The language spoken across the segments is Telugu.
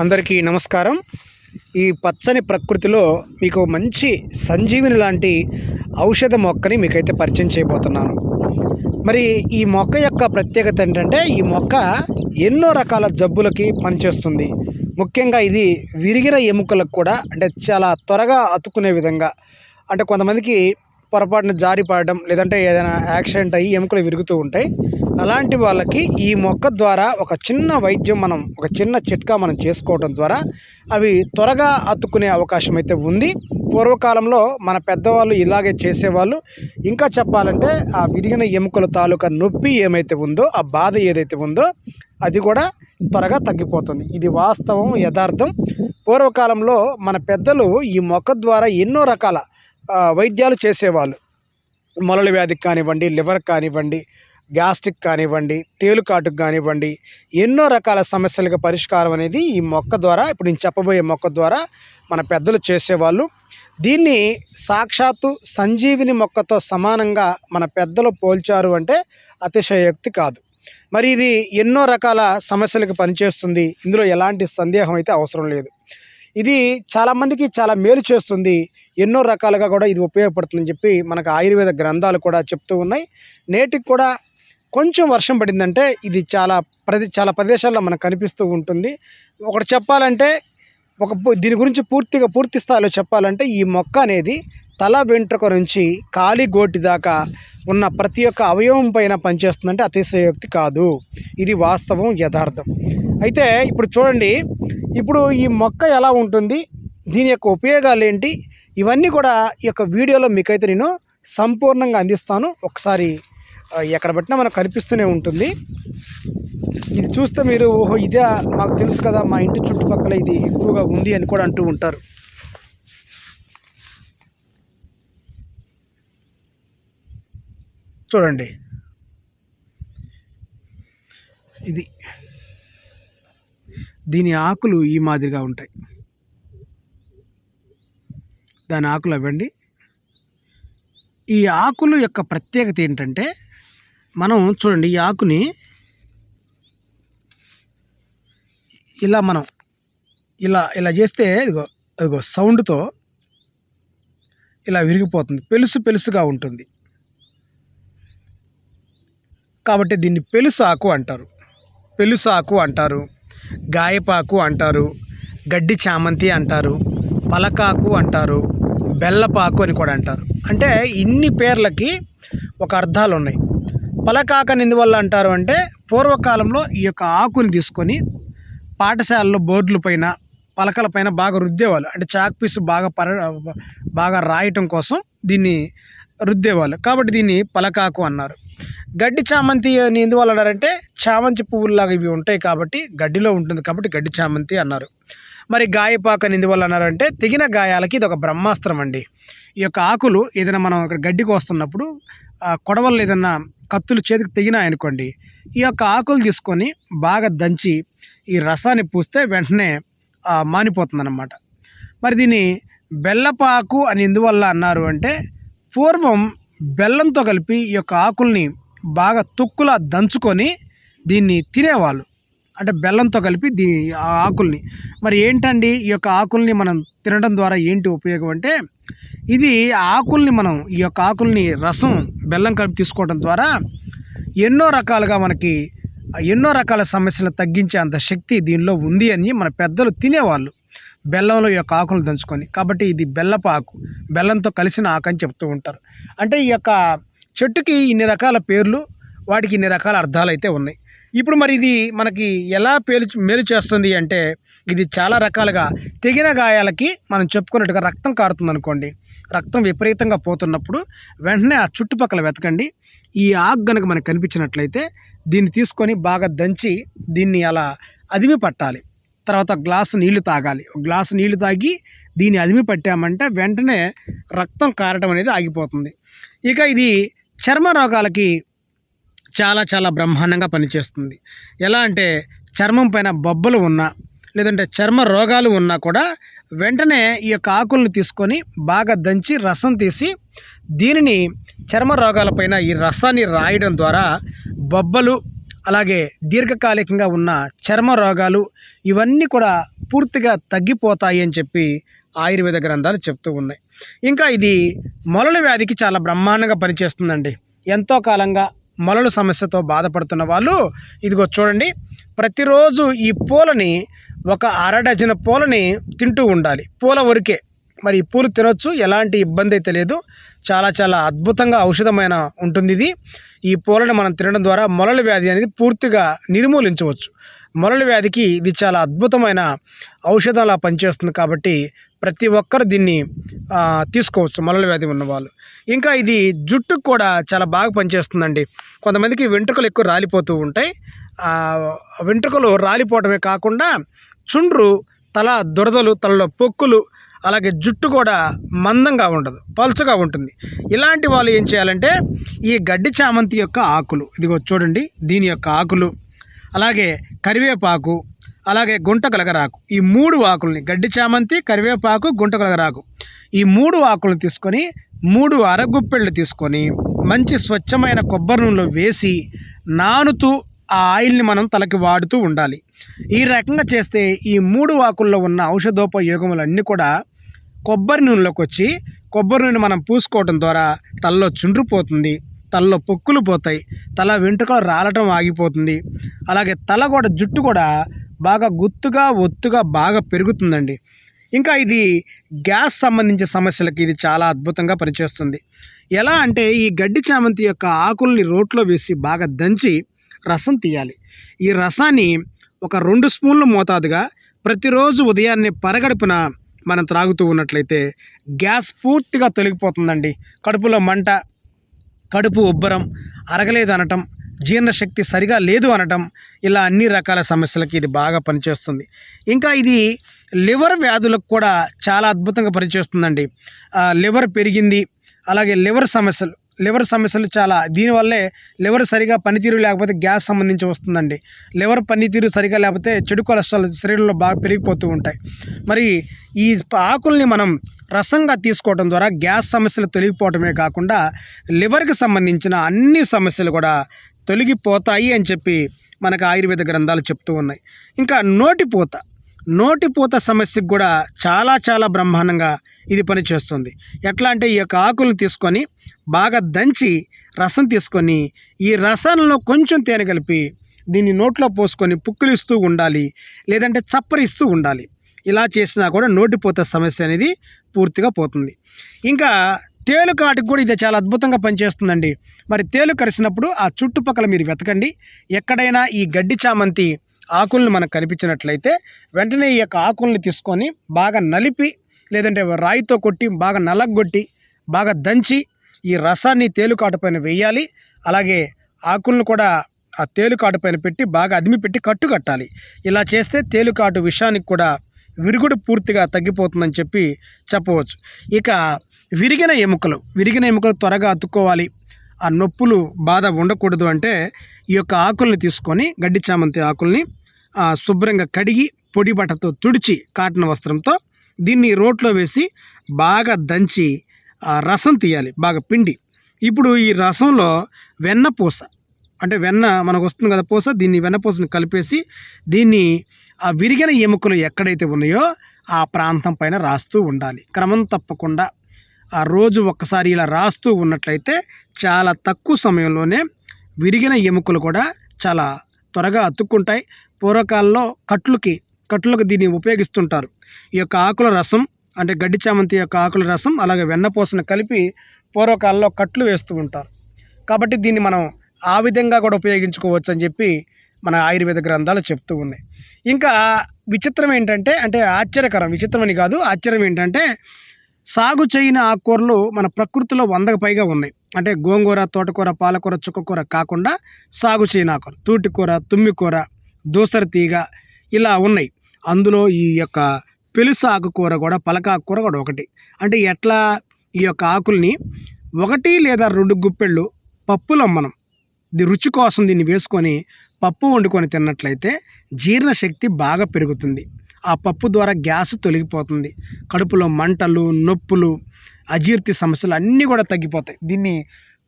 అందరికీ నమస్కారం. ఈ పచ్చని ప్రకృతిలో మీకు మంచి సంజీవిని లాంటి ఔషధ మొక్కని మీకైతే పరిచయం చేయబోతున్నాను. మరి ఈ మొక్క యొక్క ప్రత్యేకత ఏంటంటే ఈ మొక్క ఎన్నో రకాల జబ్బులకి పనిచేస్తుంది. ముఖ్యంగా ఇది విరిగిన ఎముకలకు కూడా అంటే చాలా త్వరగా అతుక్కునే విధంగా అంటే కొంతమందికి పొరపాటున జారి పడడం లేదంటే ఏదైనా యాక్సిడెంట్ అయ్యి ఎముకలు విరుగుతూ ఉంటాయి. అలాంటి వాళ్ళకి ఈ మొక్క ద్వారా ఒక చిన్న వైద్యం మనం ఒక చిన్న చిట్కా మనం చేసుకోవడం ద్వారా అవి త్వరగా అతుక్కునే అవకాశం అయితే ఉంది. పూర్వకాలంలో మన పెద్దవాళ్ళు ఇలాగే చేసేవాళ్ళు. ఇంకా చెప్పాలంటే ఆ విరిగిన ఎముకల తాలూకా నొప్పి ఏమైతే ఉందో ఆ బాధ ఏదైతే ఉందో అది కూడా త్వరగా తగ్గిపోతుంది. ఇది వాస్తవం యథార్థం. పూర్వకాలంలో మన పెద్దలు ఈ మొక్క ద్వారా ఎన్నో రకాల వైద్యాలు చేసేవాళ్ళు. మొలల వ్యాధికి కానివ్వండి లివర్ కానివ్వండి గ్యాస్ట్రిక్ కానివ్వండి తేలుకాటుకు కానివ్వండి ఎన్నో రకాల సమస్యలకు పరిష్కారం అనేది ఈ మొక్క ద్వారా ఇప్పుడు నేను చెప్పబోయే మొక్క ద్వారా మన పెద్దలు చేసేవాళ్ళు. దీన్ని సాక్షాత్తు సంజీవిని మొక్కతో సమానంగా మన పెద్దలు పోల్చారు అంటే అతిశయోక్తి కాదు. మరి ఇది ఎన్నో రకాల సమస్యలకు పనిచేస్తుంది ఇందులో ఎలాంటి సందేహం అయితే అవసరం లేదు. ఇది చాలామందికి చాలా మేలు చేస్తుంది ఎన్నో రకాలుగా కూడా ఇది ఉపయోగపడుతుందని చెప్పి మనకు ఆయుర్వేద గ్రంథాలు కూడా చెప్తూ ఉన్నాయి. నేటికి కూడా కొంచెం వర్షం పడిందంటే ఇది చాలా ప్రదే చాలా ప్రదేశాల్లో మనకు కనిపిస్తూ ఉంటుంది. ఒకటి చెప్పాలంటే ఒక దీని గురించి పూర్తిగా పూర్తి స్థాయిలో చెప్పాలంటే ఈ మొక్క అనేది తల వెంట్రుక నుంచి కాలి గోటి దాకా ఉన్న ప్రతి ఒక్క అవయవం పైన పనిచేస్తుందంటే అతిశయోక్తి కాదు. ఇది వాస్తవం యథార్థం. అయితే ఇప్పుడు చూడండి ఇప్పుడు ఈ మొక్క ఎలా ఉంటుంది దీని యొక్క ఉపయోగాలు ఏంటి ఇవన్నీ కూడా ఈ యొక్క వీడియోలో మీకైతే నేను సంపూర్ణంగా అందిస్తాను. ఒకసారి ఎక్కడ పెట్టినా మనకు కనిపిస్తూనే ఉంటుంది. ఇది చూస్తే మీరు ఓహో ఇదే మాకు తెలుసు కదా మా ఇంటి చుట్టుపక్కల ఇది ఎక్కువగా ఉంది అని కూడా అంటూ ఉంటారు. చూడండి. ఇది. దీని ఆకులు ఈ మాదిరిగా ఉంటాయి. దాని ఆకులు అవ్వండి. ఈ ఆకులు యొక్క ప్రత్యేకత ఏంటంటే మనం చూడండి ఈ ఆకుని ఇలా మనం ఇలా ఇలా చేస్తే ఇదిగో అదిగో సౌండ్తో ఇలా విరిగిపోతుంది. పెలుసు పెలుసుగా ఉంటుంది. కాబట్టి దీన్ని పెలుసు ఆకు అంటారు. పెలుసు ఆకు అంటారు. గాయపాకు అంటారు. గడ్డి చామంతి అంటారు. పలకాకు అంటారు. బెల్లపాకు అని కూడా అంటారు. అంటే ఇన్ని పేర్లకి ఒక అర్థాలు ఉన్నాయి పలకాకని ఎందువల్ల అంటారు అంటే పూర్వకాలంలో ఈ యొక్క ఆకుని తీసుకొని పాఠశాలలో బోర్డుల పైన పలకల పైన బాగా రుద్దేవాళ్ళు. అంటే చాక్ పీస్ బాగా పర బాగా రాయటం కోసం దీన్ని రుద్దేవాళ్ళు. కాబట్టి దీన్ని పలకాకు అన్నారు. గడ్డి చామంతి అని ఎందువల్ల అన్నారంటే చామంతి పువ్వుల్లాగా ఇవి ఉంటాయి కాబట్టి గడ్డిలో ఉంటుంది కాబట్టి గడ్డి చామంతి అన్నారు. మరి గాయపాక అని ఎందువల్ల అన్నారంటే తెగిన గాయాలకి ఇది ఒక బ్రహ్మాస్త్రం అండి. ఈ యొక్క ఆకులు ఏదైనా మనం ఇక్కడ గడ్డికి వస్తున్నప్పుడు కొడవలు ఏదన్నా కత్తులు చేతికి తెగినాయనుకోండి ఈ యొక్క ఆకులు తీసుకొని బాగా దంచి ఈ రసాన్ని పూస్తే వెంటనే మానిపోతుందన్నమాట. మరి దీన్ని బెల్లపాకు అని ఎందువల్ల అన్నారు అంటే పూర్వం బెల్లంతో కలిపి ఈ యొక్క ఆకుల్ని బాగా తుక్కులా దంచుకొని దీన్ని తినేవాళ్ళు. అంటే బెల్లంతో కలిపి దీ ఆకుల్ని. మరి ఏంటండి ఈ యొక్క ఆకుల్ని మనం తినడం ద్వారా ఏంటి ఉపయోగం అంటే ఇది ఆకుల్ని మనం ఈ యొక్క ఆకుల్ని రసం బెల్లం కలిపి తీసుకోవడం ద్వారా ఎన్నో రకాలుగా మనకి ఎన్నో రకాల సమస్యలను తగ్గించే అంత శక్తి దీనిలో ఉంది అని మన పెద్దలు తినేవాళ్ళు. బెల్లంలో ఈ యొక్క ఆకులు దంచుకొని. కాబట్టి ఇది బెల్లపు ఆకు. బెల్లంతో కలిసిన ఆకు అని చెప్తూ ఉంటారు. అంటే ఈ యొక్క చెట్టుకి ఇన్ని రకాల పేర్లు వాటికి ఇన్ని రకాల అర్థాలు అయితే ఉన్నాయి. ఇప్పుడు మరి ఇది మనకి ఎలా పేలు మేలు చేస్తుంది అంటే ఇది చాలా రకాలుగా తెగిన గాయాలకి మనం చెప్పుకున్నట్టుగా రక్తం కారుతుంది అనుకోండి రక్తం విపరీతంగా పోతున్నప్పుడు వెంటనే ఆ చుట్టుపక్కల వెతకండి. ఈ ఆగ్ కనుక మనకు కనిపించినట్లయితే దీన్ని తీసుకొని బాగా దంచి దీన్ని అలా అదిమి పట్టాలి. తర్వాత గ్లాసు నీళ్ళు తాగాలి. గ్లాసు నీళ్ళు తాగి దీన్ని అదిమి పట్టామంటే వెంటనే రక్తం కారటం అనేది ఆగిపోతుంది. ఇక ఇది చర్మ రోగాలకి చాలా చాలా బ్రహ్మాండంగా పనిచేస్తుంది. ఎలా అంటే చర్మం పైన బొబ్బలు ఉన్నా లేదంటే చర్మ రోగాలు ఉన్నా కూడా వెంటనే ఈ యొక్క ఆకులను తీసుకొని బాగా దంచి రసం తీసి దీనిని చర్మ రోగాలపైన ఈ రసాన్ని రాయడం ద్వారా బొబ్బలు అలాగే దీర్ఘకాలికంగా ఉన్న చర్మ రోగాలు ఇవన్నీ కూడా పూర్తిగా తగ్గిపోతాయి అని చెప్పి ఆయుర్వేద గ్రంథాలు చెప్తూ ఉన్నాయి. ఇంకా ఇది మొలల వ్యాధికి చాలా బ్రహ్మాండంగా పనిచేస్తుందండి. ఎంతో కాలంగా మొలల సమస్యతో బాధపడుతున్న వాళ్ళు ఇదిగో చూడండి ప్రతిరోజు ఈ పూలని ఒక అర డజన్ పూలని తింటూ ఉండాలి. పూల వరకే. మరి ఈ పూలు తినొచ్చు ఎలాంటి ఇబ్బంది అయితే లేదు. చాలా చాలా అద్భుతంగా ఔషధమైన ఉంటుంది ఇది ఈ పూలను మనం తినడం ద్వారా మొలల వ్యాధి అనేది పూర్తిగా నిర్మూలించవచ్చు. మొలల వ్యాధికి ఇది చాలా అద్భుతమైన ఔషధంలా పనిచేస్తుంది కాబట్టి ప్రతి ఒక్కరు దీన్ని తీసుకోవచ్చు మొలల వ్యాధి ఉన్నవాళ్ళు. ఇంకా ఇది జుట్టుకు కూడా చాలా బాగా పనిచేస్తుందండి. కొంతమందికి వెంట్రుకలు ఎక్కువ రాలిపోతూ ఉంటాయి. వెంట్రుకలు రాలిపోవటమే కాకుండా చుండ్రు తల దురదలు తలలో పొక్కులు అలాగే జుట్టు కూడా మందంగా ఉండదు పల్చగా ఉంటుంది. ఇలాంటి వాళ్ళు ఏం చేయాలంటే ఈ గడ్డి చామంతి యొక్క ఆకులు ఇదిగో చూడండి దీని యొక్క ఆకులు. అలాగే కరివేపాకు అలాగే గుంట కలగరాకు. ఈ మూడు ఆకుల్ని గడ్డి చామంతి కరివేపాకు గుంట కలగరాకు. ఈ మూడు ఆకులు తీసుకొని మూడు అరగుప్పెళ్ళు తీసుకొని మంచి స్వచ్ఛమైన కొబ్బరి నూనెలో వేసి నానుతూ ఆ ఆయిల్ని మనం తలకి వాడుతూ ఉండాలి. ఈ రకంగా చేస్తే ఈ మూడు ఆకుల్లో ఉన్న ఔషధోపయోగములన్నీ కూడా కొబ్బరి నూనెలోకి వచ్చి కొబ్బరి నూనె మనం పూసుకోవడం ద్వారా తలలో చుండ్రిపోతుంది. తలలో పొక్కులు పోతాయి. తల వెంట్రుకలు రాలటం ఆగిపోతుంది. అలాగే తల కూడా జుట్టు కూడా బాగా గుత్తుగా ఒత్తుగా బాగా పెరుగుతుందండి. ఇంకా ఇది గ్యాస్ సంబంధించిన సమస్యలకి ఇది చాలా అద్భుతంగా పనిచేస్తుంది. ఎలా అంటే ఈ గడ్డి చామంతి యొక్క ఆకుల్ని రోట్లో వేసి బాగా దంచి రసం తీయాలి. ఈ రసాన్ని ఒక రెండు స్పూన్లు మోతాదుగా ప్రతిరోజు ఉదయాన్నే పరగడుపున మనం త్రాగుతూ ఉన్నట్లయితే గ్యాస్ పూర్తిగా తొలగిపోతుందండి. కడుపులో మంట కడుపు ఉబ్బరం అరగలేదు అనటం జీర్ణశక్తి సరిగా లేదు అనటం ఇలా అన్ని రకాల సమస్యలకి ఇది బాగా పనిచేస్తుంది. ఇంకా ఇది లివర్ వ్యాధులకు కూడా చాలా అద్భుతంగా పనిచేస్తుందండి. లివర్ పెరిగింది అలాగే లివర్ సమస్యలు లివర్ సమస్యలు చాలా దీనివల్లే లివర్ సరిగా పనితీరు లేకపోతే గ్యాస్ సంబంధించి వస్తుందండి. లివర్ పనితీరు సరిగా లేకపోతే చెడు కొలెస్ట్రాల్ శరీరంలో బాగా పెరిగిపోతూ ఉంటాయి. మరి ఈ ఆకుల్ని మనం రసంగా తీసుకోవడం ద్వారా గ్యాస్ సమస్యలు తొలగిపోవటమే కాకుండా లివర్కి సంబంధించిన అన్ని సమస్యలు కూడా తొలగిపోతాయి అని చెప్పి మనకు ఆయుర్వేద గ్రంథాలు చెప్తూ ఉన్నాయి. ఇంకా నోటిపూత నోటిపూత సమస్యకు కూడా చాలా చాలా బ్రహ్మాండంగా ఇది పనిచేస్తుంది. ఎట్లా అంటే ఈ యొక్క ఆకులను తీసుకొని బాగా దంచి రసం తీసుకొని ఈ రసంలో కొంచెం తేనె కలిపి దీన్ని నోట్లో పోసుకొని పుక్కిలిస్తూ ఉండాలి లేదంటే చప్పరిస్తూ ఉండాలి. ఇలా చేసినా కూడా నోటిపోత సమస్య అనేది పూర్తిగా పోతుంది. ఇంకా తేలు కాటికి కూడా ఇది చాలా అద్భుతంగా పనిచేస్తుందండి. మరి తేలు కరిసినప్పుడు ఆ చుట్టుపక్కల మీరు వెతకండి. ఎక్కడైనా ఈ గడ్డి చామంతి ఆకులను మనకు కనిపించినట్లయితే వెంటనే ఈ యొక్క ఆకుల్ని తీసుకొని బాగా నలిపి లేదంటే రాయితో కొట్టి బాగా నలగొట్టి బాగా దంచి ఈ రసాన్ని తేలుకాటు పైన వేయాలి. అలాగే ఆకులను కూడా ఆ తేలుకాటు పైన పెట్టి బాగా అదిమి పెట్టి కట్టు కట్టాలి ఇలా చేస్తే తేలుకాటు విషానికి కూడా విరుగుడు పూర్తిగా తగ్గిపోతుందని చెప్పి చెప్పవచ్చు. ఇక విరిగిన ఎముకలు విరిగిన ఎముకలు త్వరగా అతుక్కోవాలి. ఆ నొప్పులు బాధ ఉండకూడదు అంటే ఈ యొక్క ఆకుల్ని తీసుకొని గడ్డి చామంతి ఆకుల్ని శుభ్రంగా కడిగి పొడి బట్టతో తుడిచి కాటన్ వస్త్రంతో దీన్ని రోట్లో వేసి బాగా దంచి ఆ రసం తీయాలి బాగా పిండి. ఇప్పుడు ఈ రసంలో వెన్నపూస అంటే వెన్న మనకు వస్తుంది కదా పూస దీన్ని వెన్నపూసని కలిపేసి దీన్ని ఆ విరిగిన ఎముకలు ఎక్కడైతే ఉన్నాయో ఆ ప్రాంతం పైన రాస్తూ ఉండాలి. క్రమం తప్పకుండా ఆ రోజు ఒక్కసారి ఇలా రాస్తూ ఉన్నట్లయితే చాలా తక్కువ సమయంలోనే విరిగిన ఎముకలు కూడా చాలా త్వరగా అతుక్కుంటాయి. పూర్వకాలంలో కట్లుకి కట్లకు దీన్ని ఉపయోగిస్తుంటారు. ఈ యొక్క ఆకుల రసం అంటే గడ్డి చామంతి యొక్క ఆకుల రసం అలాగే వెన్నపూసను కలిపి పూర్వకాలంలో కట్లు వేస్తూ ఉంటారు. కాబట్టి దీన్ని మనం ఆ విధంగా కూడా ఉపయోగించుకోవచ్చు అని చెప్పి మన ఆయుర్వేద గ్రంథాలు చెప్తూ ఉన్నాయి. ఇంకా విచిత్రం ఏంటంటే అంటే ఆశ్చర్యకరం విచిత్రమని కాదు ఆశ్చర్యం ఏంటంటే సాగు చేయని ఆకుకూరలు మన ప్రకృతిలో వందకు పైగా ఉన్నాయి. అంటే గోంగూర తోటకూర పాలకూర చుక్కకూర కాకుండా సాగు చేయని ఆకుకూర తూటికూర తుమ్మికూర దూసర తీగ ఇలా ఉన్నాయి. అందులో ఈ యొక్క పెలుసు ఆకుకూర కూడా పలక ఆకుకూర కూడా ఒకటి. అంటే ఎట్లా ఈ యొక్క ఆకుల్ని ఒకటి లేదా రెండు గుప్పెళ్ళు పప్పులో మనం ఇది రుచి కోసం దీన్ని వేసుకొని పప్పు వండుకొని తిన్నట్లయితే జీర్ణశక్తి బాగా పెరుగుతుంది. ఆ పప్పు ద్వారా గ్యాస్ తొలగిపోతుంది. కడుపులో మంటలు నొప్పులు అజీర్తి సమస్యలు అన్నీ కూడా తగ్గిపోతాయి. దీన్ని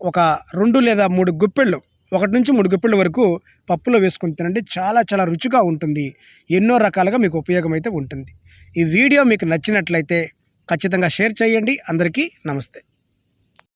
ఒక రెండు లేదా మూడు గుప్పెళ్ళు ఒకటి నుంచి మూడు గుప్పిళ్ళ వరకు పప్పులో వేసుకుని తినండి. చాలా చాలా రుచిగా ఉంటుంది. ఎన్నో రకాలుగా మీకు ఉపయోగం అయితే ఉంటుంది. ఈ వీడియో మీకు నచ్చినట్లయితే ఖచ్చితంగా షేర్ చేయండి. అందరికీ నమస్తే.